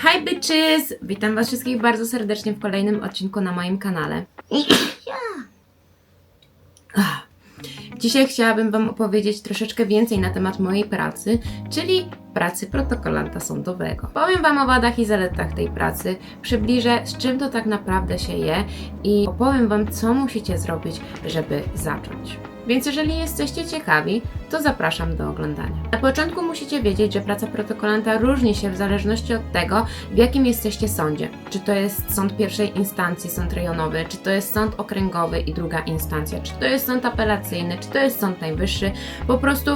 Hi bitches! Witam Was wszystkich bardzo serdecznie w kolejnym odcinku na moim kanale. Dzisiaj chciałabym Wam opowiedzieć troszeczkę więcej na temat mojej pracy, czyli pracy protokolanta sądowego. Powiem Wam o wadach i zaletach tej pracy, przybliżę z czym to tak naprawdę się je i opowiem Wam, co musicie zrobić, żeby zacząć. Więc jeżeli jesteście ciekawi, to zapraszam do oglądania. Na początku musicie wiedzieć, że praca protokolanta różni się w zależności od tego, w jakim jesteście sądzie. Czy to jest sąd pierwszej instancji, sąd rejonowy, czy to jest sąd okręgowy i druga instancja, czy to jest sąd apelacyjny, czy to jest sąd najwyższy. Po prostu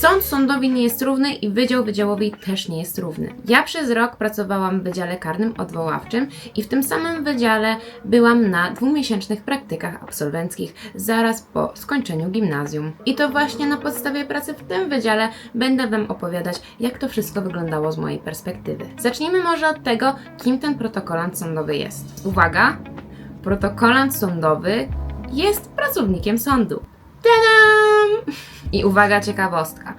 Sąd sądowi nie jest równy i wydział wydziałowi też nie jest równy. Ja przez rok pracowałam w Wydziale Karnym Odwoławczym i w tym samym wydziale byłam na dwumiesięcznych praktykach absolwenckich zaraz po skończeniu gimnazjum. I to właśnie na podstawie pracy w tym wydziale będę Wam opowiadać, jak to wszystko wyglądało z mojej perspektywy. Zacznijmy może od tego, kim ten protokolant sądowy jest. Uwaga! Protokolant sądowy jest pracownikiem sądu. Tadam! I uwaga, ciekawostka.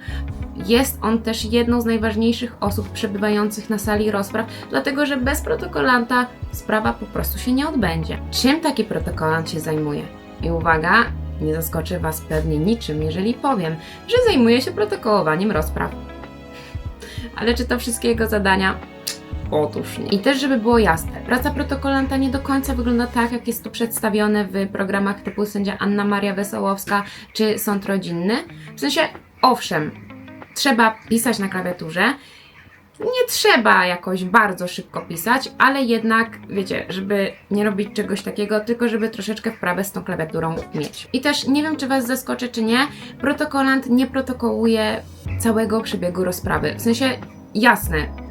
Jest on też jedną z najważniejszych osób przebywających na sali rozpraw, dlatego że bez protokolanta sprawa po prostu się nie odbędzie. Czym taki protokolant się zajmuje? I uwaga, nie zaskoczy Was pewnie niczym, jeżeli powiem, że zajmuje się protokołowaniem rozpraw. Ale czy to wszystkie jego zadania? Otóż nie. I też, żeby było jasne, praca protokolanta nie do końca wygląda tak, jak jest to przedstawione w programach typu sędzia Anna Maria Wesołowska czy Sąd Rodzinny. W sensie, owszem, trzeba pisać na klawiaturze, nie trzeba jakoś bardzo szybko pisać, ale jednak, wiecie, żeby nie robić czegoś takiego, tylko żeby troszeczkę wprawę z tą klawiaturą mieć. I też nie wiem, czy Was zaskoczy, czy nie, protokolant nie protokołuje całego przebiegu rozprawy. W sensie, jasne,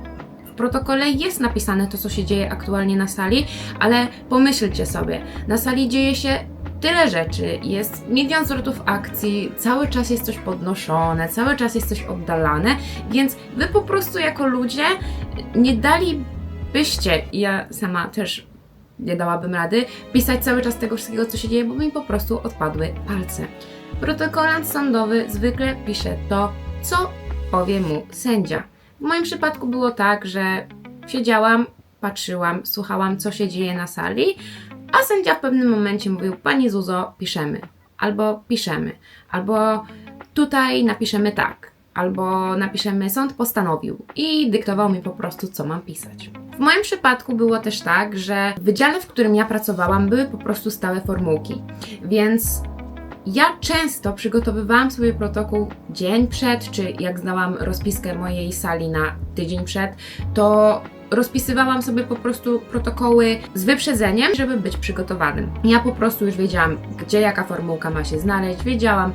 w protokole jest napisane to, co się dzieje aktualnie na sali, ale pomyślcie sobie, na sali dzieje się tyle rzeczy, jest milion zwrotów akcji, cały czas jest coś podnoszone, cały czas jest coś oddalane, więc wy po prostu jako ludzie nie dalibyście, ja sama też nie dałabym rady, pisać cały czas tego wszystkiego, co się dzieje, bo mi po prostu odpadły palce. Protokolant sądowy zwykle pisze to, co powie mu sędzia. W moim przypadku było tak, że siedziałam, patrzyłam, słuchałam, co się dzieje na sali, a sędzia w pewnym momencie mówił: Pani Zuzo, piszemy. Albo piszemy. Albo tutaj napiszemy tak. Albo napiszemy sąd postanowił. I dyktował mi po prostu, co mam pisać. W moim przypadku było też tak, że w wydziale, w którym ja pracowałam, były po prostu stałe formułki. Więc ja często przygotowywałam sobie protokół dzień przed, czy jak znałam rozpiskę mojej sali na tydzień przed, to rozpisywałam sobie po prostu protokoły z wyprzedzeniem, żeby być przygotowanym. Ja po prostu już wiedziałam, gdzie jaka formułka ma się znaleźć, wiedziałam,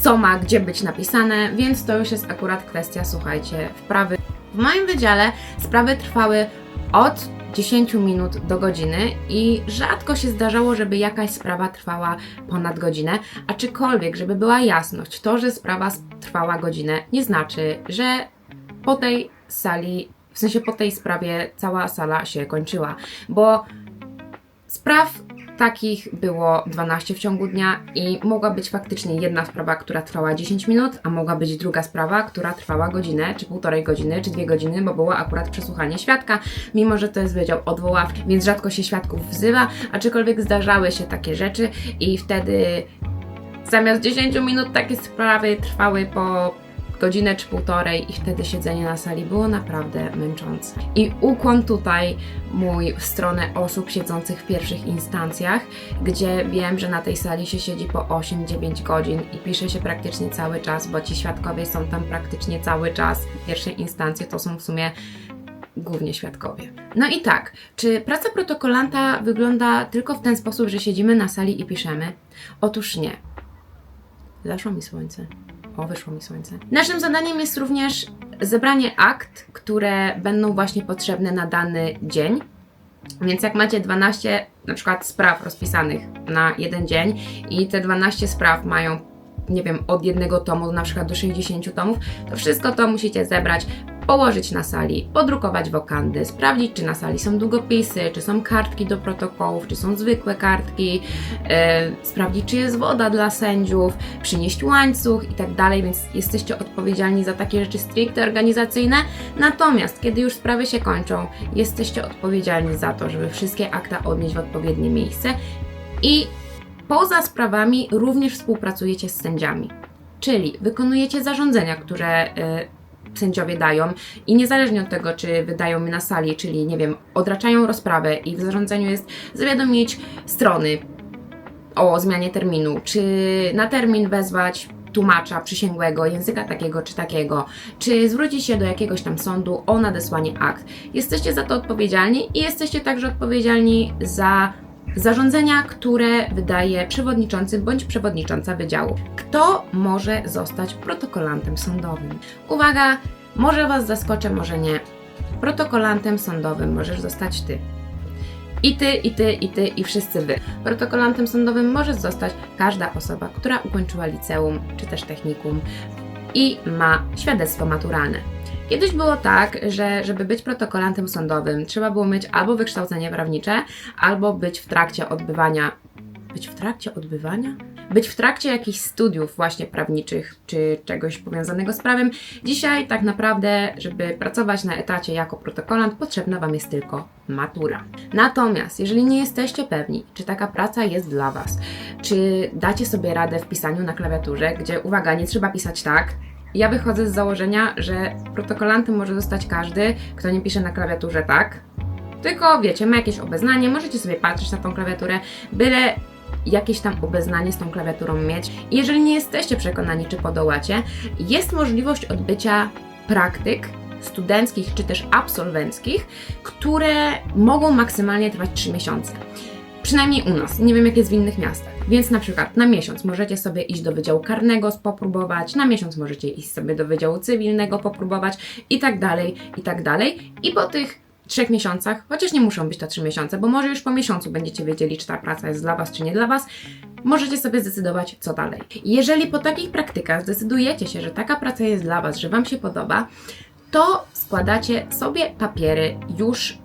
co ma gdzie być napisane, więc to już jest akurat kwestia, słuchajcie, wprawy. W moim wydziale sprawy trwały od 10 minut do godziny i rzadko się zdarzało, żeby jakaś sprawa trwała ponad godzinę, aczkolwiek, żeby była jasność, to, że sprawa trwała godzinę, nie znaczy, że po tej sali, w sensie po tej sprawie cała sala się kończyła, bo spraw takich było 12 w ciągu dnia i mogła być faktycznie jedna sprawa, która trwała 10 minut, a mogła być druga sprawa, która trwała godzinę, czy półtorej godziny, czy dwie godziny, bo było akurat przesłuchanie świadka, mimo że to jest wydział odwoławczy, więc rzadko się świadków wzywa, aczkolwiek zdarzały się takie rzeczy i wtedy zamiast 10 minut takie sprawy trwały po godzinę czy półtorej i wtedy siedzenie na sali było naprawdę męczące. I ukłon tutaj mój w stronę osób siedzących w pierwszych instancjach, gdzie wiem, że na tej sali się siedzi po 8-9 godzin i pisze się praktycznie cały czas, bo ci świadkowie są tam praktycznie cały czas. Pierwsze instancje to są w sumie głównie świadkowie. No i tak, czy praca protokolanta wygląda tylko w ten sposób, że siedzimy na sali i piszemy? Otóż nie. Zaszło mi słońce. O, wyszło mi słońce. Naszym zadaniem jest również zebranie akt, które będą właśnie potrzebne na dany dzień. Więc jak macie 12 na przykład spraw rozpisanych na jeden dzień i te 12 spraw mają, nie wiem, od jednego tomu na przykład do 60 tomów, to wszystko to musicie zebrać położyć na sali, podrukować wokandy, sprawdzić, czy na sali są długopisy, czy są kartki do protokołów, czy są zwykłe kartki, e, sprawdzić, czy jest woda dla sędziów, przynieść łańcuch i tak dalej, więc jesteście odpowiedzialni za takie rzeczy stricte organizacyjne. Natomiast, kiedy już sprawy się kończą, jesteście odpowiedzialni za to, żeby wszystkie akta odnieść w odpowiednie miejsce i poza sprawami również współpracujecie z sędziami. Czyli wykonujecie zarządzenia, które y, sędziowie dają i niezależnie od tego, czy wydają na sali, czyli nie wiem, odraczają rozprawę i w zarządzeniu jest zawiadomić strony o zmianie terminu, czy na termin wezwać tłumacza przysięgłego języka takiego czy takiego, czy zwrócić się do jakiegoś tam sądu o nadesłanie akt. Jesteście za to odpowiedzialni i jesteście także odpowiedzialni za zarządzenia, które wydaje przewodniczący bądź przewodnicząca wydziału. Kto może zostać protokolantem sądowym? Uwaga, może Was zaskoczę, może nie. Protokolantem sądowym możesz zostać Ty. I ty, i ty, i ty, i wszyscy wy. Protokolantem sądowym może zostać każda osoba, która ukończyła liceum czy też technikum i ma świadectwo maturalne. Kiedyś było tak, że żeby być protokolantem sądowym, trzeba było mieć albo wykształcenie prawnicze, albo być w trakcie odbywania. Być w trakcie odbywania? Być w trakcie jakichś studiów właśnie prawniczych, czy czegoś powiązanego z prawem. Dzisiaj tak naprawdę, żeby pracować na etacie jako protokolant, potrzebna Wam jest tylko matura. Natomiast, jeżeli nie jesteście pewni, czy taka praca jest dla Was, czy dacie sobie radę w pisaniu na klawiaturze, gdzie uwaga, nie trzeba pisać tak, ja wychodzę z założenia, że protokolantem może zostać każdy, kto nie pisze na klawiaturze tak. Tylko wiecie, ma jakieś obeznanie, możecie sobie patrzeć na tą klawiaturę, byle jakieś tam obeznanie z tą klawiaturą mieć. Jeżeli nie jesteście przekonani, czy podołacie, jest możliwość odbycia praktyk studenckich czy też absolwenckich, które mogą maksymalnie trwać 3 miesiące. Przynajmniej u nas, nie wiem jak jest w innych miastach. Więc na przykład na miesiąc możecie sobie iść do Wydziału Karnego popróbować, na miesiąc możecie iść sobie do Wydziału Cywilnego popróbować i tak dalej, i tak dalej. I po tych trzech miesiącach, chociaż nie muszą być to trzy miesiące, bo może już po miesiącu będziecie wiedzieli, czy ta praca jest dla Was, czy nie dla Was, możecie sobie zdecydować, co dalej. Jeżeli po takich praktykach zdecydujecie się, że taka praca jest dla Was, że Wam się podoba, to składacie sobie papiery już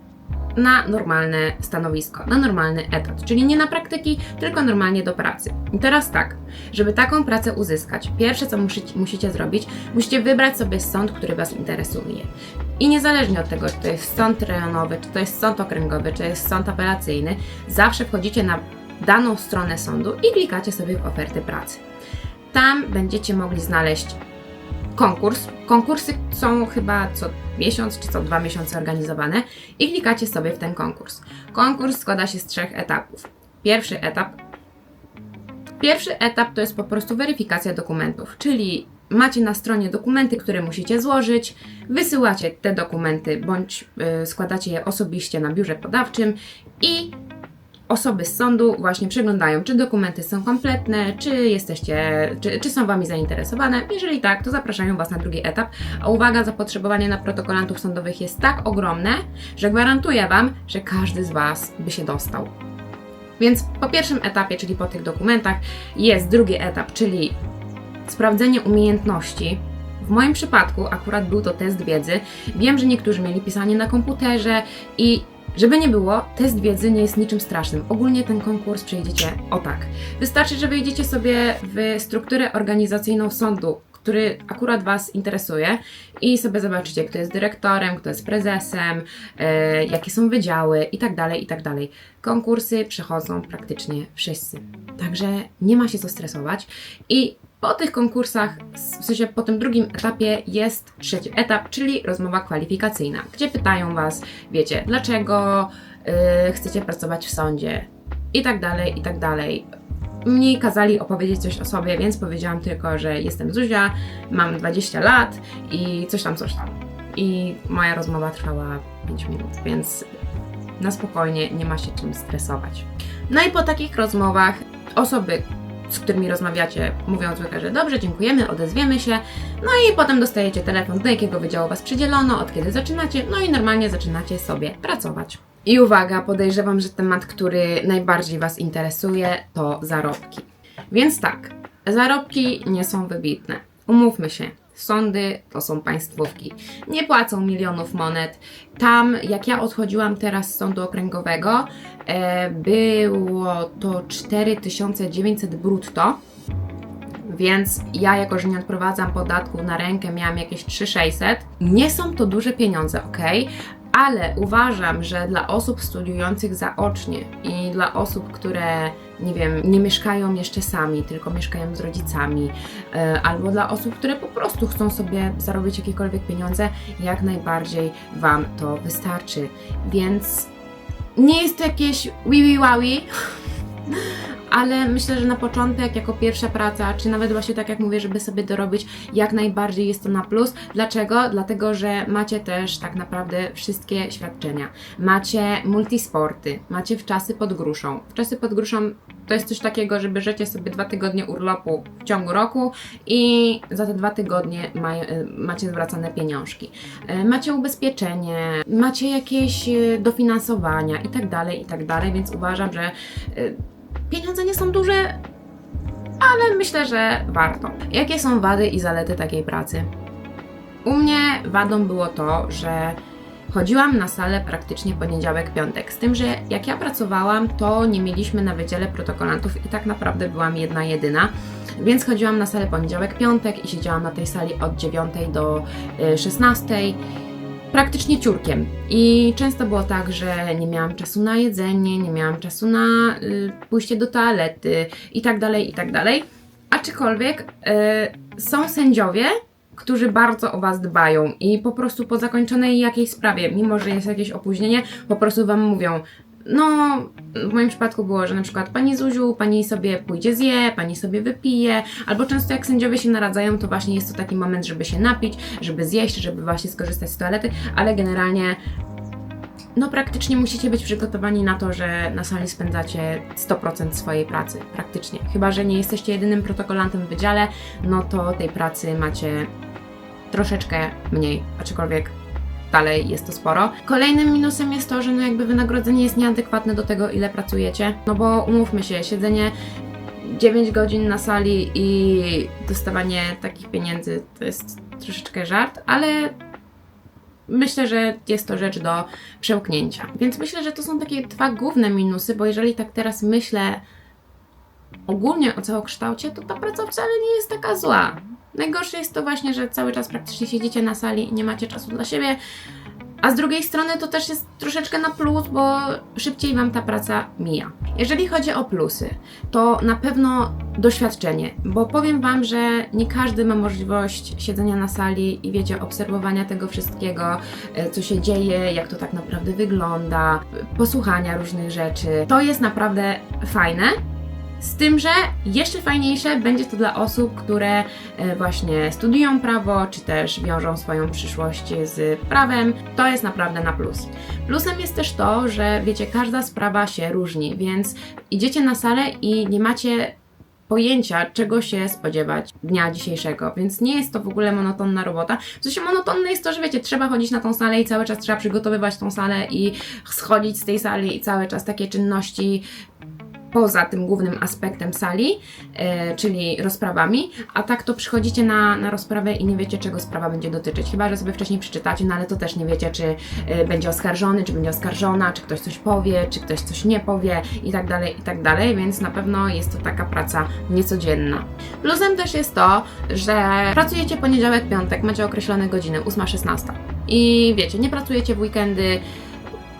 na normalne stanowisko, na normalny etat, czyli nie na praktyki, tylko normalnie do pracy. I teraz tak, żeby taką pracę uzyskać, pierwsze co musicie, musicie zrobić, musicie wybrać sobie sąd, który Was interesuje. I niezależnie od tego, czy to jest sąd rejonowy, czy to jest sąd okręgowy, czy to jest sąd apelacyjny, zawsze wchodzicie na daną stronę sądu i klikacie sobie w oferty pracy. Tam będziecie mogli znaleźć konkurs. Konkursy są chyba co miesiąc czy co dwa miesiące organizowane i klikacie sobie w ten konkurs. Konkurs składa się z trzech etapów. Pierwszy etap. Pierwszy etap to jest po prostu weryfikacja dokumentów, czyli macie na stronie dokumenty, które musicie złożyć, wysyłacie te dokumenty bądź y, składacie je osobiście na biurze podawczym i osoby z sądu właśnie przeglądają, czy dokumenty są kompletne, czy jesteście, czy, czy są Wami zainteresowane. Jeżeli tak, to zapraszają Was na drugi etap. A uwaga, zapotrzebowanie na protokolantów sądowych jest tak ogromne, że gwarantuję Wam, że każdy z Was by się dostał. Więc po pierwszym etapie, czyli po tych dokumentach, jest drugi etap, czyli sprawdzenie umiejętności. W moim przypadku akurat był to test wiedzy. Wiem, że niektórzy mieli pisanie na komputerze i żeby nie było, test wiedzy nie jest niczym strasznym. Ogólnie ten konkurs przejdziecie o tak. Wystarczy, że wejdziecie sobie w strukturę organizacyjną sądu, który akurat Was interesuje i sobie zobaczycie, kto jest dyrektorem, kto jest prezesem, e, jakie są wydziały i tak dalej, i tak. Konkursy przechodzą praktycznie wszyscy. Także nie ma się co stresować i po tych konkursach, w sensie po tym drugim etapie jest trzeci etap, czyli rozmowa kwalifikacyjna, gdzie pytają Was, wiecie, dlaczego yy, chcecie pracować w sądzie i tak dalej, i tak dalej. Mnie kazali opowiedzieć coś o sobie, więc powiedziałam tylko, że jestem Zuzia, mam 20 lat i coś tam, coś tam. I moja rozmowa trwała 5 minut, więc na spokojnie nie ma się czym stresować. No i po takich rozmowach osoby, z którymi rozmawiacie, mówią zwykle, że dobrze, dziękujemy, odezwiemy się. No i potem dostajecie telefon, do jakiego wydziału Was przydzielono, od kiedy zaczynacie, no i normalnie zaczynacie sobie pracować. I uwaga, podejrzewam, że temat, który najbardziej Was interesuje, to zarobki. Więc tak, zarobki nie są wybitne. Umówmy się, sądy to są państwówki. Nie płacą milionów monet. Tam, jak ja odchodziłam teraz z sądu okręgowego, było to 4900 brutto. Więc ja, jako że nie odprowadzam podatków na rękę, miałam jakieś 3600. Nie są to duże pieniądze, ok? Ale uważam, że dla osób studiujących zaocznie i dla osób, które, nie wiem, nie mieszkają jeszcze sami, tylko mieszkają z rodzicami, e, albo dla osób, które po prostu chcą sobie zarobić jakiekolwiek pieniądze, jak najbardziej Wam to wystarczy. Więc nie jest to jakieś wiwi wawi, ale myślę, że na początek, jako pierwsza praca, czy nawet właśnie tak jak mówię, żeby sobie dorobić, jak najbardziej jest to na plus. Dlaczego? Dlatego, że macie też tak naprawdę wszystkie świadczenia. Macie multisporty, macie wczasy pod gruszą. Wczasy pod gruszą to jest coś takiego, że bierzecie sobie dwa tygodnie urlopu w ciągu roku i za te dwa tygodnie maj, y, macie zwracane pieniążki. Y, Macie ubezpieczenie, macie jakieś y, dofinansowania i tak dalej, i tak więc uważam, że pieniądze nie są duże, ale myślę, że warto. Jakie są wady i zalety takiej pracy? U mnie wadą było to, że chodziłam na salę praktycznie poniedziałek, piątek. Z tym, że jak ja pracowałam, to nie mieliśmy na wydziale protokolantów i tak naprawdę byłam jedna jedyna. Więc chodziłam na salę poniedziałek, piątek i siedziałam na tej sali od 9 do y, 16 praktycznie ciurkiem. I często było tak, że nie miałam czasu na jedzenie, nie miałam czasu na y, pójście do toalety i tak dalej, i tak dalej. Aczkolwiek y, są sędziowie, którzy bardzo o Was dbają i po prostu po zakończonej jakiejś sprawie, mimo że jest jakieś opóźnienie, po prostu Wam mówią, no, w moim przypadku było, że na przykład pani Zuziu, pani sobie pójdzie zje, pani sobie wypije, albo często jak sędziowie się naradzają, to właśnie jest to taki moment, żeby się napić, żeby zjeść, żeby właśnie skorzystać z toalety, ale generalnie no praktycznie musicie być przygotowani na to, że na sali spędzacie 100% swojej pracy, praktycznie. Chyba, że nie jesteście jedynym protokolantem w wydziale, no to tej pracy macie troszeczkę mniej, aczkolwiek dalej jest to sporo. Kolejnym minusem jest to, że no jakby wynagrodzenie jest nieadekwatne do tego, ile pracujecie, no bo umówmy się, siedzenie 9 godzin na sali i dostawanie takich pieniędzy to jest troszeczkę żart, ale myślę, że jest to rzecz do przełknięcia. Więc myślę, że to są takie dwa główne minusy, bo jeżeli tak teraz myślę ogólnie o całokształcie, to ta praca wcale nie jest taka zła. Najgorsze jest to właśnie, że cały czas praktycznie siedzicie na sali i nie macie czasu dla siebie. A z drugiej strony to też jest troszeczkę na plus, bo szybciej Wam ta praca mija. Jeżeli chodzi o plusy, to na pewno doświadczenie, bo powiem Wam, że nie każdy ma możliwość siedzenia na sali i wiecie, obserwowania tego wszystkiego, e, co się dzieje, jak to tak naprawdę wygląda, posłuchania różnych rzeczy. To jest naprawdę fajne. Z tym, że jeszcze fajniejsze będzie to dla osób, które e, właśnie studiują prawo, czy też wiążą swoją przyszłość z prawem. To jest naprawdę na plus. Plusem jest też to, że wiecie, każda sprawa się różni, więc idziecie na salę i nie macie pojęcia, czego się spodziewać dnia dzisiejszego, więc nie jest to w ogóle monotonna robota. W sensie monotonne jest to, że wiecie, trzeba chodzić na tą salę i cały czas trzeba przygotowywać tą salę i schodzić z tej sali i cały czas takie czynności poza tym głównym aspektem sali, e, czyli rozprawami, a tak to przychodzicie na, na rozprawę i nie wiecie, czego sprawa będzie dotyczyć. Chyba, że sobie wcześniej przeczytacie, no ale to też nie wiecie, czy e, będzie oskarżony, czy będzie oskarżona, czy ktoś coś powie, czy ktoś coś nie powie i tak dalej, i tak dalej, więc na pewno jest to taka praca niecodzienna. Plusem też jest to, że pracujecie poniedziałek, piątek, macie określone godziny, 8-16 i wiecie, nie pracujecie w weekendy,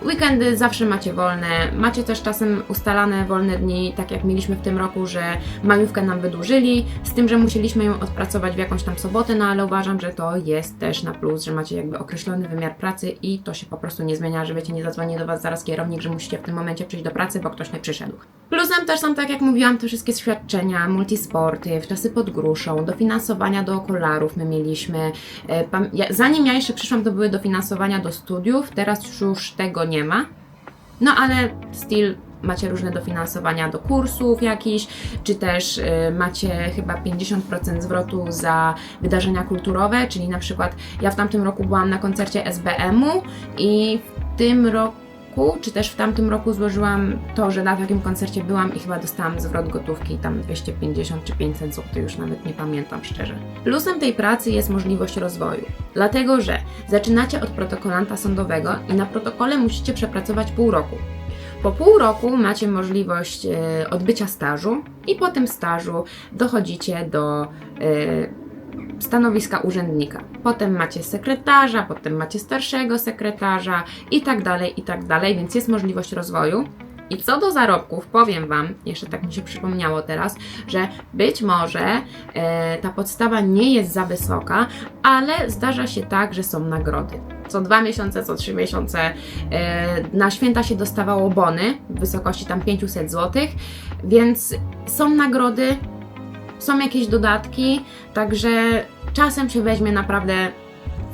Weekendy zawsze macie wolne, macie też czasem ustalane wolne dni, tak jak mieliśmy w tym roku, że majówkę nam wydłużyli, z tym, że musieliśmy ją odpracować w jakąś tam sobotę, no ale uważam, że to jest też na plus, że macie jakby określony wymiar pracy i to się po prostu nie zmienia, że wiecie, nie zadzwoni do Was zaraz kierownik, że musicie w tym momencie przyjść do pracy, bo ktoś nie przyszedł. Plusem też są, tak jak mówiłam, te wszystkie świadczenia, multisporty, wczasy pod gruszą, dofinansowania do okularów my mieliśmy. E, zanim ja jeszcze przyszłam, to były dofinansowania do studiów, teraz już tego nie ma. No ale still macie różne dofinansowania do kursów jakichś, czy też y, macie chyba 50% zwrotu za wydarzenia kulturowe, czyli na przykład ja w tamtym roku byłam na koncercie SBM-u i w tym roku roku, czy też w tamtym roku złożyłam to, że na takim koncercie byłam i chyba dostałam zwrot gotówki tam 250 czy 500 zł, już nawet nie pamiętam szczerze. Plusem tej pracy jest możliwość rozwoju, dlatego że zaczynacie od protokolanta sądowego i na protokole musicie przepracować pół roku. Po pół roku macie możliwość e, odbycia stażu i po tym stażu dochodzicie do e, stanowiska urzędnika. Potem macie sekretarza, potem macie starszego sekretarza i tak dalej, i tak dalej, więc jest możliwość rozwoju. I co do zarobków, powiem Wam, jeszcze tak mi się przypomniało teraz, że być może e, ta podstawa nie jest za wysoka, ale zdarza się tak, że są nagrody. Co dwa miesiące, co trzy miesiące e, na święta się dostawało bony w wysokości tam 500 zł, więc są nagrody, są jakieś dodatki, także czasem się weźmie naprawdę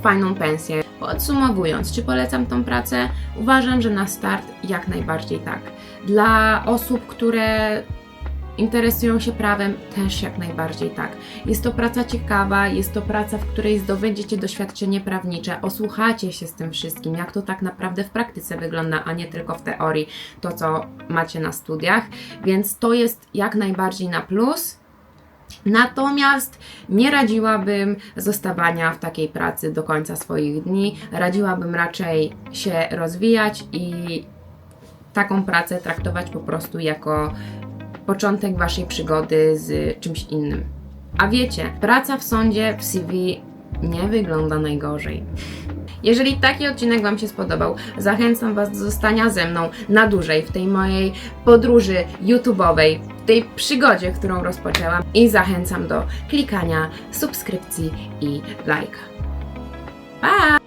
fajną pensję. Podsumowując, czy polecam tą pracę? Uważam, że na start jak najbardziej tak. Dla osób, które interesują się prawem, też jak najbardziej tak. Jest to praca ciekawa, jest to praca, w której zdobędziecie doświadczenie prawnicze, osłuchacie się z tym wszystkim, jak to tak naprawdę w praktyce wygląda, a nie tylko w teorii, to co macie na studiach, więc to jest jak najbardziej na plus. Natomiast nie radziłabym zostawania w takiej pracy do końca swoich dni. Radziłabym raczej się rozwijać i taką pracę traktować po prostu jako początek waszej przygody z czymś innym. A wiecie, praca w sądzie w CV nie wygląda najgorzej. Jeżeli taki odcinek Wam się spodobał, zachęcam Was do zostania ze mną na dłużej w tej mojej podróży YouTube'owej, w tej przygodzie, którą rozpoczęłam i zachęcam do klikania subskrypcji i lajka. Pa!